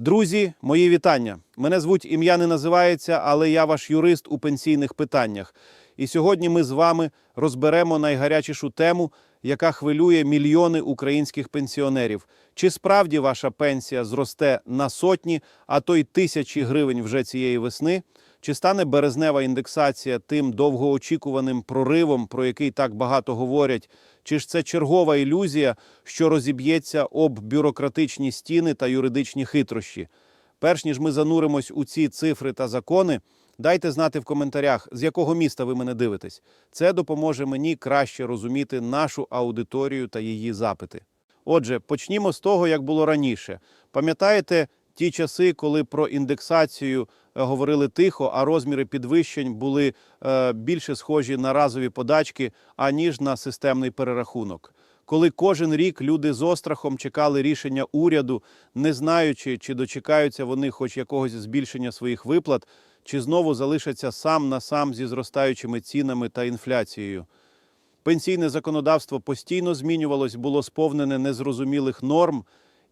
Друзі, мої вітання. Мене звуть ім'я не називається, але я ваш юрист у пенсійних питаннях. І сьогодні ми з вами розберемо найгарячішу тему, яка хвилює мільйони українських пенсіонерів. Чи справді ваша пенсія зросте на сотні, а то й тисячі гривень вже цієї весни? Чи стане березнева індексація тим довгоочікуваним проривом, про який так багато говорять? Чи ж це чергова ілюзія, що розіб'ється об бюрократичні стіни та юридичні хитрощі? Перш ніж ми зануримось у ці цифри та закони, дайте знати в коментарях, з якого міста ви мене дивитесь. Це допоможе мені краще розуміти нашу аудиторію та її запити. Отже, почнімо з того, як було раніше. Пам'ятаєте ті часи, коли про індексацію говорили тихо, а розміри підвищень були е, більше схожі на разові подачки, аніж на системний перерахунок? Коли кожен рік люди з острахом чекали рішення уряду, не знаючи, чи дочекаються вони хоч якогось збільшення своїх виплат, чи знову залишаться сам на сам зі зростаючими цінами та інфляцією. Пенсійне законодавство постійно змінювалось, було сповнене незрозумілих норм,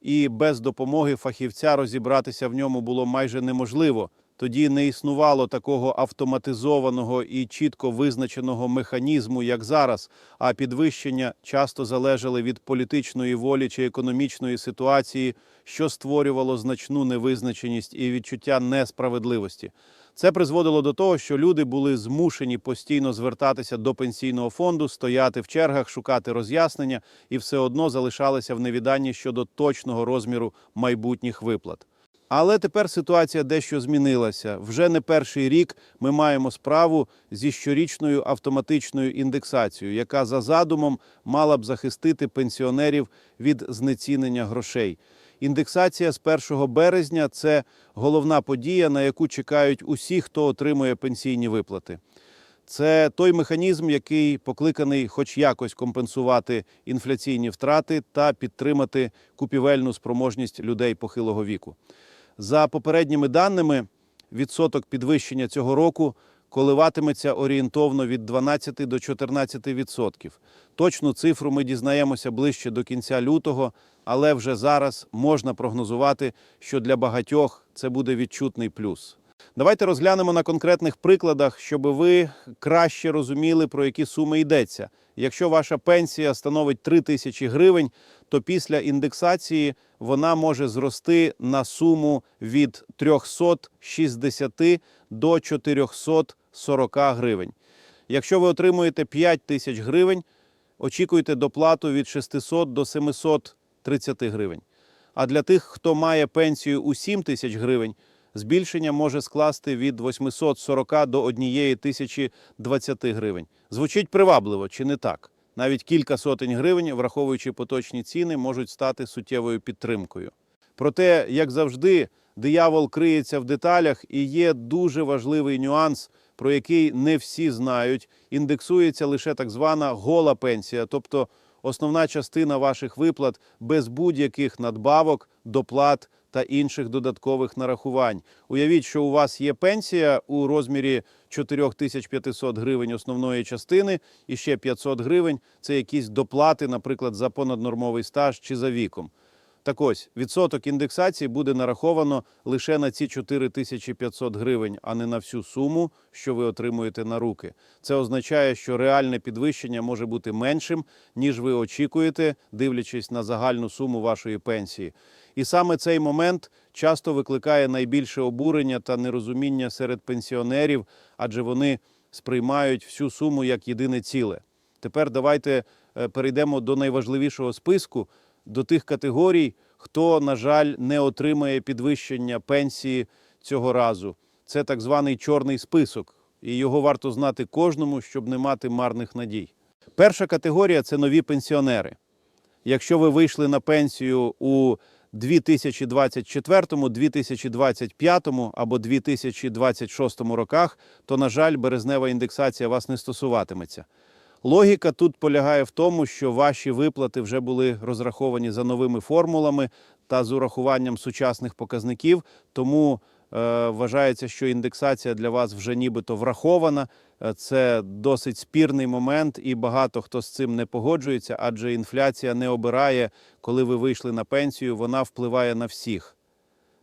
і без допомоги фахівця розібратися в ньому було майже неможливо. Тоді не існувало такого автоматизованого і чітко визначеного механізму, як зараз, а підвищення часто залежали від політичної волі чи економічної ситуації, що створювало значну невизначеність і відчуття несправедливості. Це призводило до того, що люди були змушені постійно звертатися до пенсійного фонду, стояти в чергах, шукати роз'яснення і все одно залишалися в невіданні щодо точного розміру майбутніх виплат. Але тепер ситуація дещо змінилася. Вже не перший рік ми маємо справу зі щорічною автоматичною індексацією, яка за задумом мала б захистити пенсіонерів від знецінення грошей. Індексація з 1 березня це головна подія, на яку чекають усі, хто отримує пенсійні виплати. Це той механізм, який покликаний хоч якось компенсувати інфляційні втрати та підтримати купівельну спроможність людей похилого віку. За попередніми даними, відсоток підвищення цього року коливатиметься орієнтовно від 12 до 14 відсотків. Точну цифру ми дізнаємося ближче до кінця лютого, але вже зараз можна прогнозувати, що для багатьох це буде відчутний плюс. Давайте розглянемо на конкретних прикладах, щоб ви краще розуміли, про які суми йдеться. Якщо ваша пенсія становить 3 тисячі гривень, то після індексації вона може зрости на суму від 360 до 440 гривень. Якщо ви отримуєте 5 тисяч гривень, очікуйте доплату від 600 до 730 гривень. А для тих, хто має пенсію у 7 тисяч гривень, збільшення може скласти від 840 до 1020 гривень. Звучить привабливо, чи не так? Навіть кілька сотень гривень, враховуючи поточні ціни, можуть стати суттєвою підтримкою. Проте, як завжди, диявол криється в деталях і є дуже важливий нюанс, про який не всі знають. Індексується лише так звана гола пенсія, тобто основна частина ваших виплат без будь-яких надбавок, доплат та інших додаткових нарахувань. Уявіть, що у вас є пенсія у розмірі 4500 гривень основної частини, і ще 500 гривень це якісь доплати, наприклад, за понаднормовий стаж чи за віком. Так ось, відсоток індексації буде нараховано лише на ці 4500 гривень, а не на всю суму, що ви отримуєте на руки. Це означає, що реальне підвищення може бути меншим, ніж ви очікуєте, дивлячись на загальну суму вашої пенсії. І саме цей момент часто викликає найбільше обурення та нерозуміння серед пенсіонерів, адже вони сприймають всю суму як єдине ціле. Тепер давайте е, перейдемо до найважливішого списку, до тих категорій, хто, на жаль, не отримає підвищення пенсії цього разу. Це так званий чорний список, і його варто знати кожному, щоб не мати марних надій. Перша категорія це нові пенсіонери. Якщо ви вийшли на пенсію у 2024, 2025 або 2026 роках, то, на жаль, березнева індексація вас не стосуватиметься. Логіка тут полягає в тому, що ваші виплати вже були розраховані за новими формулами та з урахуванням сучасних показників, тому е, вважається, що індексація для вас вже нібито врахована. Е, Це досить спірний момент, і багато хто з цим не погоджується, адже інфляція не обирає, коли ви вийшли на пенсію, вона впливає на всіх.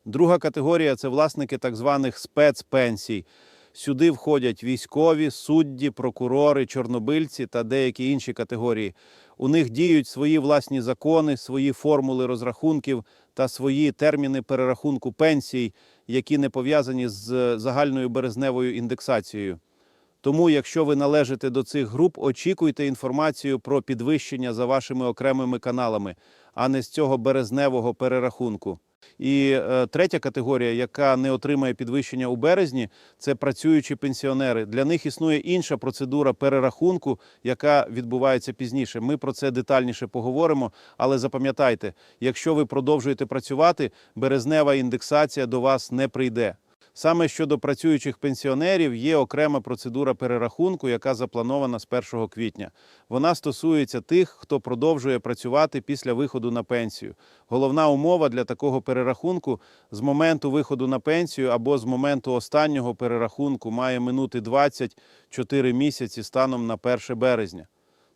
Друга категорія це власники так званих спецпенсій. Сюди входять військові, судді, прокурори, чорнобильці та деякі інші категорії. У них діють свої власні закони, свої формули розрахунків та свої терміни перерахунку пенсій, які не пов'язані з загальною березневою індексацією. Тому, якщо ви належите до цих груп, очікуйте інформацію про підвищення за вашими окремими каналами, а не з цього березневого перерахунку. І е, третя категорія, яка не отримає підвищення у березні, це працюючі пенсіонери. Для них існує інша процедура перерахунку, яка відбувається пізніше. Ми про це детальніше поговоримо. Але запам'ятайте, якщо ви продовжуєте працювати, березнева індексація до вас не прийде. Саме щодо працюючих пенсіонерів є окрема процедура перерахунку, яка запланована з 1 квітня. Вона стосується тих, хто продовжує працювати після виходу на пенсію. Головна умова для такого перерахунку з моменту виходу на пенсію або з моменту останнього перерахунку має минути 24 місяці станом на 1 березня.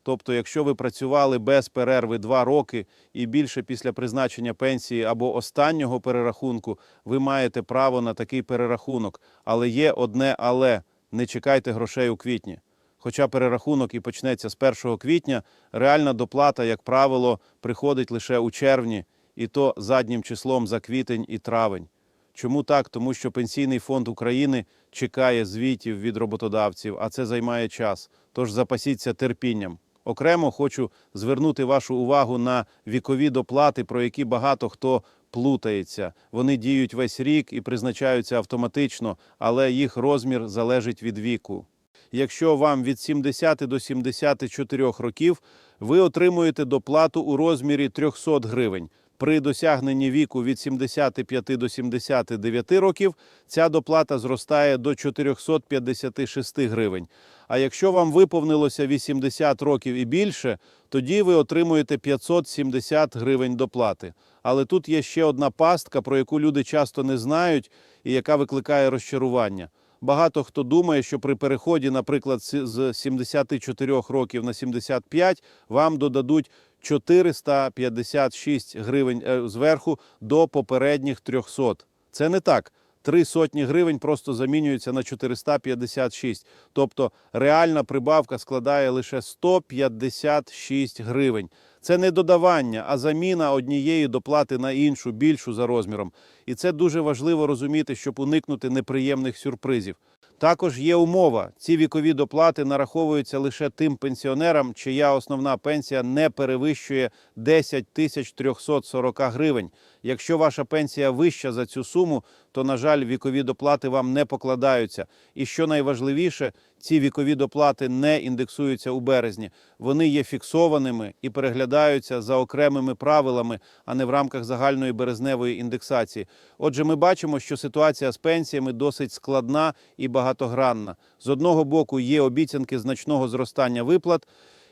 Тобто, якщо ви працювали без перерви два роки і більше після призначення пенсії або останнього перерахунку, ви маєте право на такий перерахунок. Але є одне але не чекайте грошей у квітні. Хоча перерахунок і почнеться з 1 квітня, реальна доплата, як правило, приходить лише у червні, і то заднім числом за квітень і травень. Чому так? Тому що Пенсійний фонд України чекає звітів від роботодавців, а це займає час. Тож запасіться терпінням. Окремо хочу звернути вашу увагу на вікові доплати, про які багато хто плутається. Вони діють весь рік і призначаються автоматично, але їх розмір залежить від віку. Якщо вам від 70 до 74 років, ви отримуєте доплату у розмірі 300 гривень. При досягненні віку від 75 до 79 років ця доплата зростає до 456 гривень. А якщо вам виповнилося 80 років і більше, тоді ви отримуєте 570 гривень доплати. Але тут є ще одна пастка, про яку люди часто не знають і яка викликає розчарування. Багато хто думає, що при переході, наприклад, з- з 74 років на 75 вам додадуть 456 гривень е, зверху до попередніх 300. Це не так. Три сотні гривень просто замінюються на 456. Тобто реальна прибавка складає лише 156 гривень. Це не додавання, а заміна однієї доплати на іншу, більшу за розміром. І це дуже важливо розуміти, щоб уникнути неприємних сюрпризів. Також є умова: ці вікові доплати нараховуються лише тим пенсіонерам, чия основна пенсія не перевищує 10 тисяч 340 гривень. Якщо ваша пенсія вища за цю суму, то, на жаль, вікові доплати вам не покладаються. І що найважливіше, ці вікові доплати не індексуються у березні. Вони є фіксованими і переглядаються за окремими правилами, а не в рамках загальної березневої індексації. Отже, ми бачимо, що ситуація з пенсіями досить складна і багатогранна. З одного боку, є обіцянки значного зростання виплат,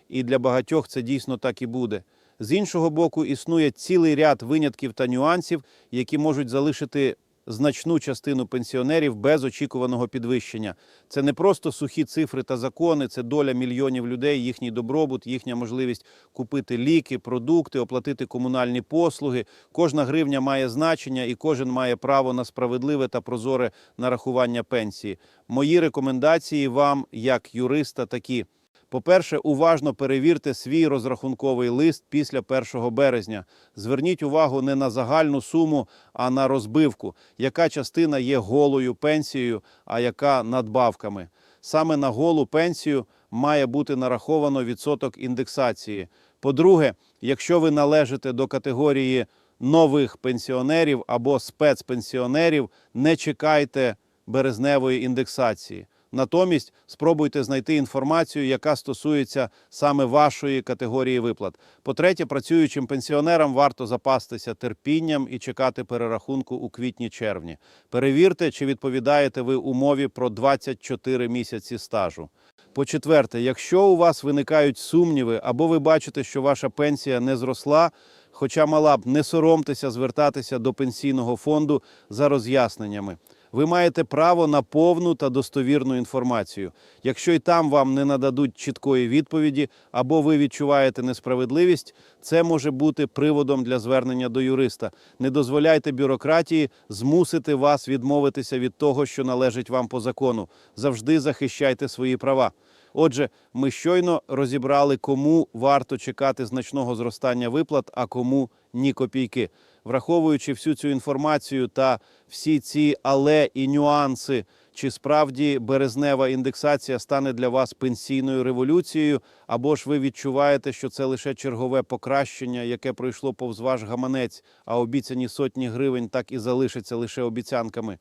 і для багатьох це дійсно так і буде. З іншого боку, існує цілий ряд винятків та нюансів, які можуть залишити значну частину пенсіонерів без очікуваного підвищення. Це не просто сухі цифри та закони, це доля мільйонів людей, їхній добробут, їхня можливість купити ліки, продукти, оплатити комунальні послуги. Кожна гривня має значення, і кожен має право на справедливе та прозоре нарахування пенсії. Мої рекомендації вам, як юриста, такі. По-перше, уважно перевірте свій розрахунковий лист після 1 березня. Зверніть увагу не на загальну суму, а на розбивку, яка частина є голою пенсією, а яка надбавками. Саме на голу пенсію має бути нараховано відсоток індексації. По-друге, якщо ви належите до категорії нових пенсіонерів або спецпенсіонерів, не чекайте березневої індексації. Натомість спробуйте знайти інформацію, яка стосується саме вашої категорії виплат. По-третє, працюючим пенсіонерам варто запастися терпінням і чекати перерахунку у квітні-червні. Перевірте, чи відповідаєте ви умові про 24 місяці стажу. По-четверте, якщо у вас виникають сумніви або ви бачите, що ваша пенсія не зросла, хоча мала б, не соромтеся звертатися до пенсійного фонду за роз'ясненнями. Ви маєте право на повну та достовірну інформацію. Якщо й там вам не нададуть чіткої відповіді або ви відчуваєте несправедливість, це може бути приводом для звернення до юриста. Не дозволяйте бюрократії змусити вас відмовитися від того, що належить вам по закону. Завжди захищайте свої права. Отже, ми щойно розібрали, кому варто чекати значного зростання виплат, а кому ні копійки. Враховуючи всю цю інформацію та всі ці але і нюанси, чи справді березнева індексація стане для вас пенсійною революцією, або ж ви відчуваєте, що це лише чергове покращення, яке пройшло повз ваш гаманець, а обіцяні сотні гривень так і залишаться лише обіцянками.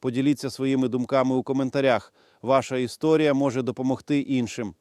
Поділіться своїми думками у коментарях. Ваша історія може допомогти іншим.